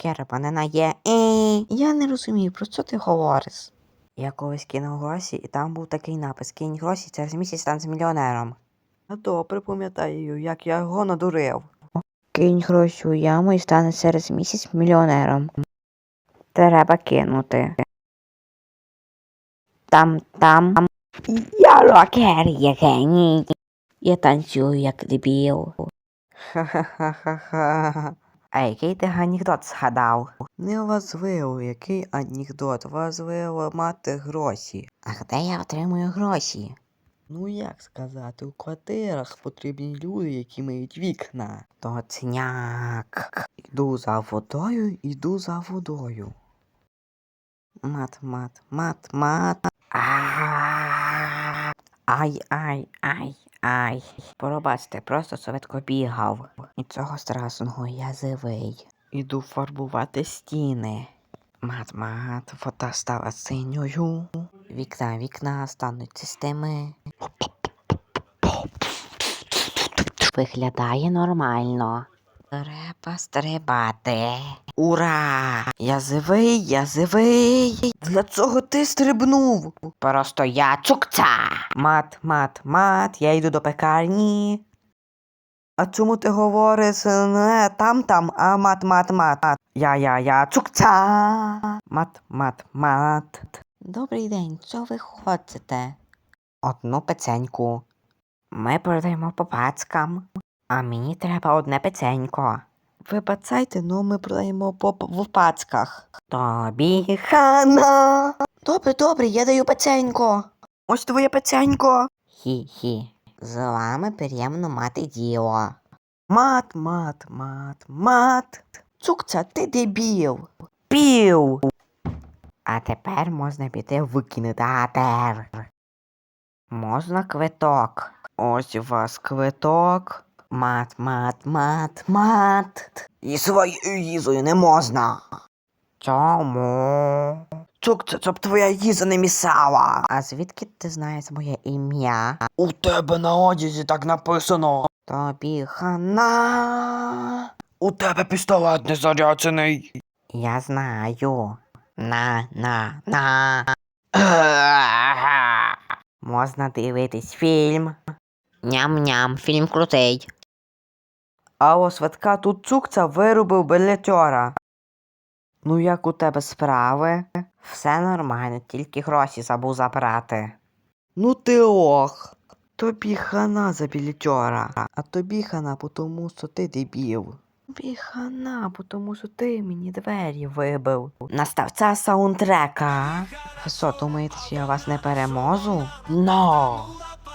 покерпанена є. Е, я не розумію, про що ти говориш. Я колись кинув гроші, і там був такий напис: кинь гроші, через місяць стань мільйонером. А добре пам'ятаю, як я його надурив. Кинь гроші у яму і стане через місяць мільйонером. Треба кинути. Там, там. Я рокер, я геній. Я танцюю як дебіл. Ха-ха-ха-ха. А який ти анекдот згадав? Не важливо, який анекдот, важливо мати гроші. А де я отримую гроші? Ну як сказати, у квартирах потрібні люди, які мають вікна. Точняк. Іду за водою, іду за водою. Мат, мат, мат, мат. Ай, ай, ай, ай. Пробачте, просто швидко бігав. Нічого страшного, я живий. Іду фарбувати стіни. Мат, мат, вода стала синьою. Вікна, вікна стануть системи. Виглядає нормально. Треба стрибати. Ура! Я живий, я живий. Для чого ти стрибнув? Просто я цукця. Мат, мат, мат, я йду до пекарні. А чому ти говориш не там там, а мат, мат, мат? Я, я, я, цукця. Мат, мат, мат. Добрий день, що ви хочете? Одну пеценьку. Ми продаємо по пацкам. А мені треба одне пеценько. Вибачайте, ну ми продаємо по в пацках. Тобі хана. Добре, добре, я даю пеценько. Ось твоє пеценько. Хі-хі. З вами приємно мати діло. Мат, мат, мат, мат. Цукця, ти дебіл. Пів. А тепер можна піти в кінотеатр. Можна квиток. Ось у вас квиток. Мат, мат, мат, мат. І своєю їзою не можна. Чому? Чук, це щоб твоя їза не місала. А звідки ти знаєш моє ім'я? У тебе на одязі так написано. Тобі хана. У тебе пістолет не заряджений. Я знаю. На, на, на. Можна дивитись фільм. Ням-ням, фільм крутий. Алло, Светка, тут цукця вирубив білетера. Ну як у тебе справи? Все нормально, тільки гроші забув забрати. Ну ти ох. Тобі хана за білетера, а тобі хана, тому що ти дебіл. Тобі хана, тому що ти мені двері вибив. Настав час саундтрека. Що, думаєте, що я вас не переможу? Но!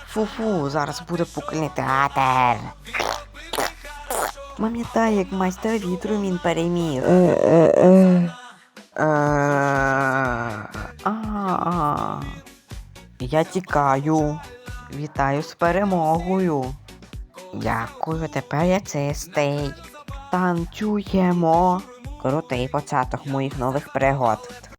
Фу-фу, зараз буде пукальний театр. Пам'ятаю, як майстер вітру він переміг. Е, А. Я тікаю. Вітаю з перемогою. Дякую, тепер я чистий. Танцюємо. Крутий початок моїх нових пригод.